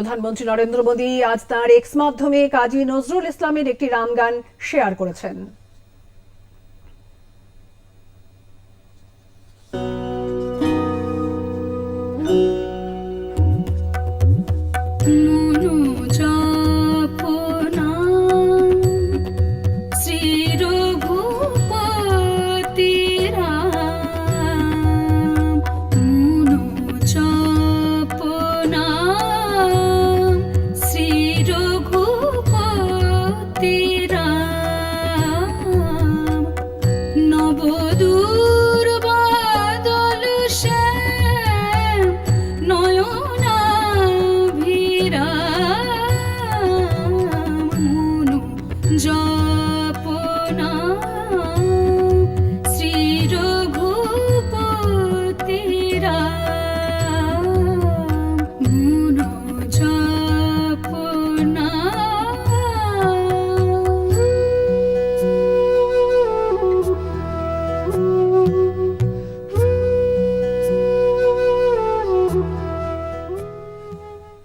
প্রধানমন্ত্রী নরেন্দ্র মোদী আজ তার এক্স মাধ্যমে কাজী নজরুল ইসলামের একটি রাম গান শেয়ার করেছেন। মন সুবদূর বাদল শ্যাম নয়নাভিরাম মনু জপনা।